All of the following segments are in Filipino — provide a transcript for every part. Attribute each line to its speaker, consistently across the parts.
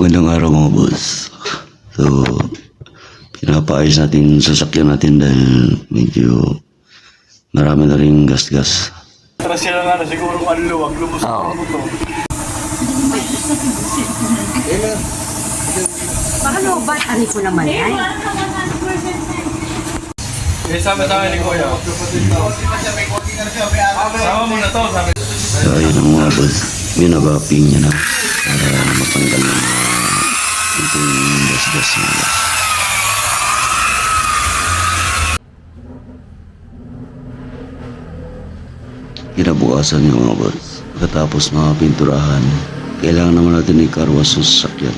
Speaker 1: Magandang araw mga boss. So, pinapaayos natin yung sasakyan natin dahil medyo marami na rin gas-gas.
Speaker 2: Tara sila nga na siguro ang luwag, lumos
Speaker 1: Oo.
Speaker 2: mo to.
Speaker 3: Baka lobat, ano ko naman yan?
Speaker 2: Eh, sabi sa akin ni Kuya. Sama mo na to, sabi.
Speaker 1: So, ayun ang mga boss. Binabaping niya na para matanggal yung mga gas-gas mga boss. Kinabukasan mga boss. Pagkatapos mga pinturahan, kailangan naman natin ikarwas sa sasakyan.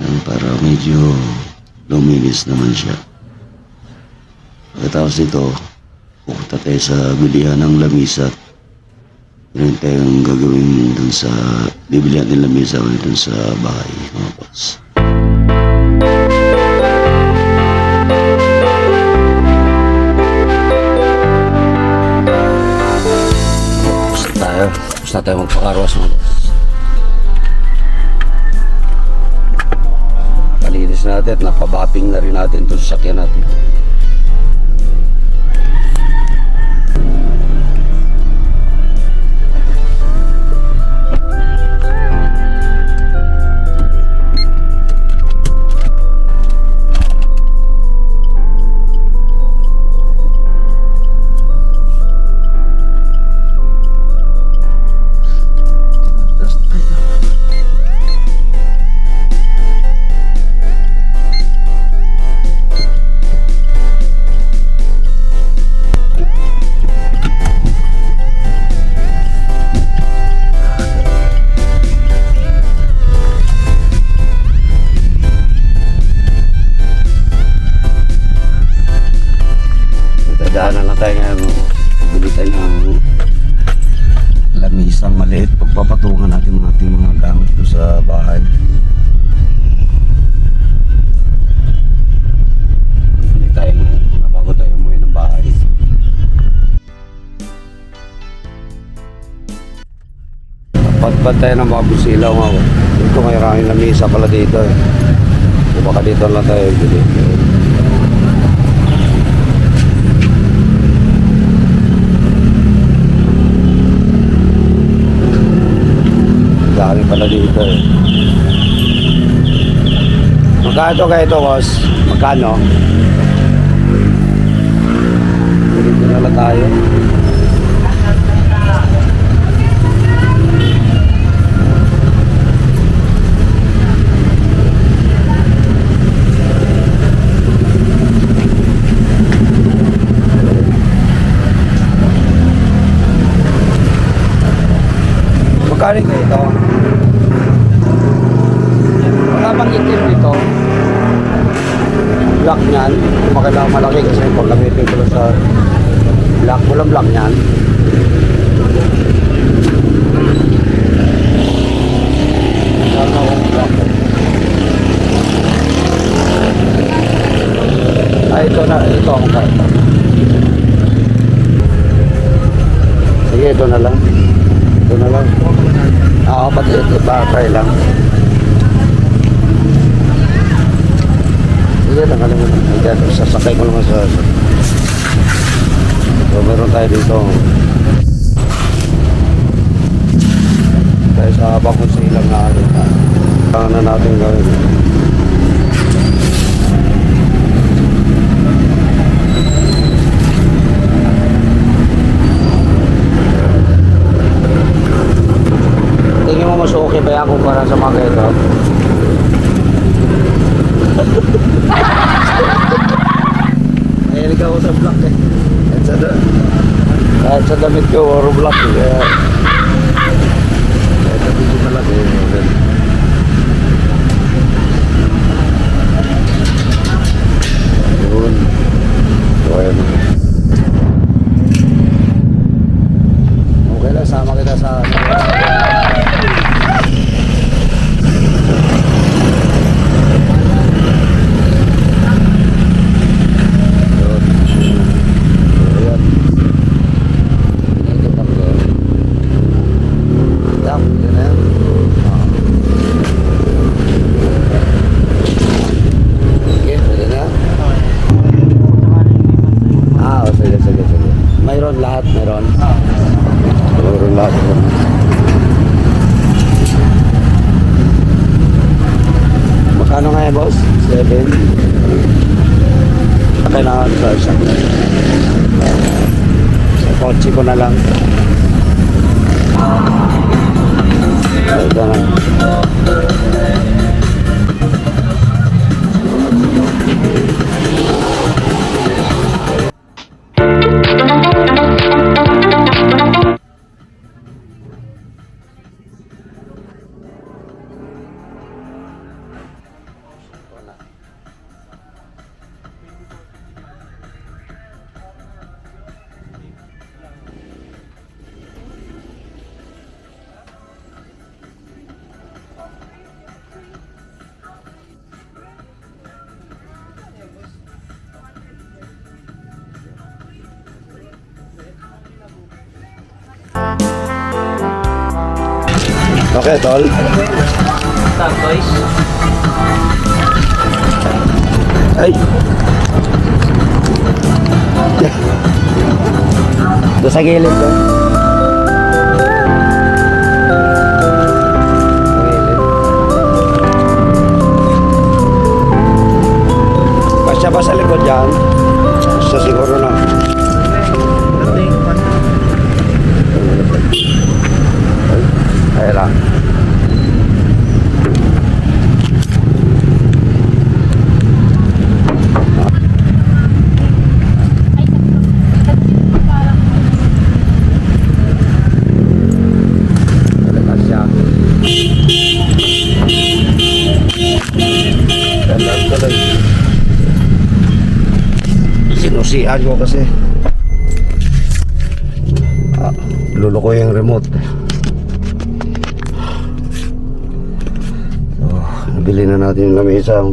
Speaker 1: Yan, para medyo luminis naman siya. Pagkatapos nito, pupunta tayo sa bilihan ng lamisa. Meron tayong gagawin dun sa, bibili natin lamisa ulit dun sa bahay, mga boss. Tayo. Tapos tayo magpakarwas mga boss. Palinis natin at napabapping na rin natin itong sasakyan natin. Tayo ngayon. Bili tayo ng lamisang maliit. Pagpapatungan natin ang ating mga gamit doon sa bahay. Bili tayo na bago tayo ng bahay. Patpat ng mga busilaw oh. Dito may maraming lamisa pala dito eh. Baka dito lang tayo bili. Pala dito eh. Magkano kayo ito, boss? Magkano? Dito na lang tayo. Magkano kayo ito? Black. Walang black black. Ay, ito na. Ito ang kaya. Sige, ito na lang. Ito na lang. Oo, pati ito ba? Try lang. Sige, tanggalin mo na. Ayan, sasakay ko naman sa... So, meron tayo dito. Tayo sa bakong silang na ano. Kailangan na natin gawin. Tingin mo mas okay ba yan kumpara sa mga ito? Mahilig ako sa black eh. Sa, kahit sa damit ko, oro black eh. Kaya, kahit sa video na lang eh. Ayun. Okay lang, sama kita sa... lang. Ganun. Oh. Okay, pwede na. Ah, oh, sige, sige, sige. Mayroon lahat, mayroon. Mayroon lahat. Mayroon. Magkano nga yan, boss? 7. Ah, kailangan ko sa kotse ko na lang. Ah! Ito na. Okay, tol. Ay. Doon sa gilid ko. Basta ba sa likod yan? Basta siguro na. Ay lang. Ko kasi. Ah, luluko yung remote. Oh, nabili na natin yung lamesa.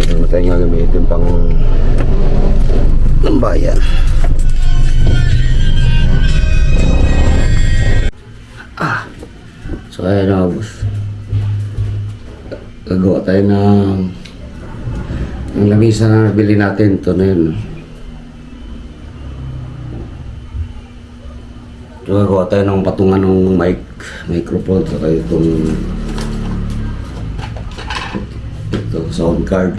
Speaker 1: Ito na tayo nga gamitin pang ng bayan. Ah. So ayan na boss. Gagawa tayo ng yung lamesa na nabili natin. Ito na yun. So gagawa tayo ng patungan ng mic, microphone. Saka itong ito, sound card.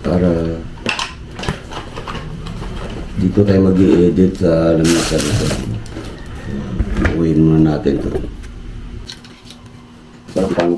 Speaker 1: Para dito tayo mag edit sa lamesa na ito. Uwiin muna natin ito. Sarap pang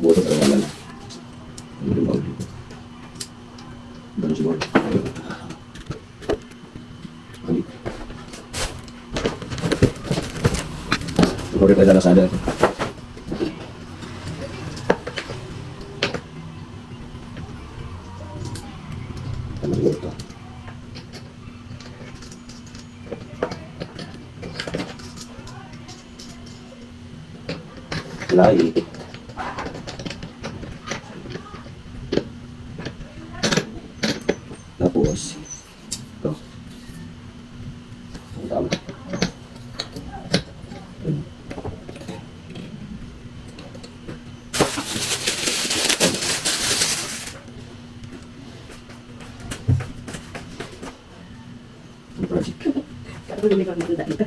Speaker 1: Lahi. Tapos, ito. Tama. To sa pagmeta?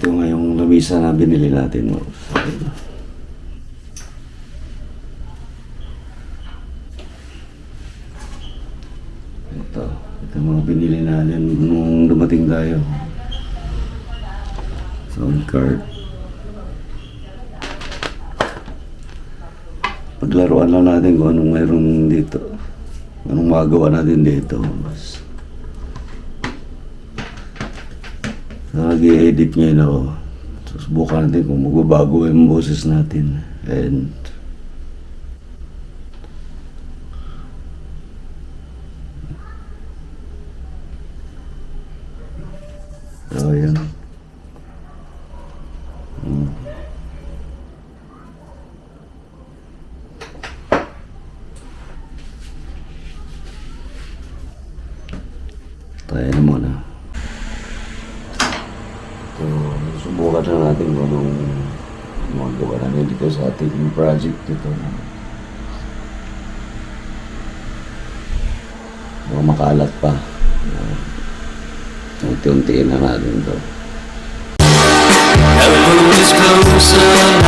Speaker 1: ito ngayong lamisa na binili natin. No? Ito. Ito mga binili natin nung dumating tayo. Sound card. Paglaruan lang natin kung anong mayroon dito. Anong magawa natin dito. Mas. Nag-i-edit ngayon ako. Susubukan natin kung magbabago yung boses natin. And So, yun. Hmm. Tayo na muna. So, subukan na natin kung anong magawa namin dito sa ating project dito. Baka makalat pa. Unti-untiin na natin to.
Speaker 4: Ever move this closer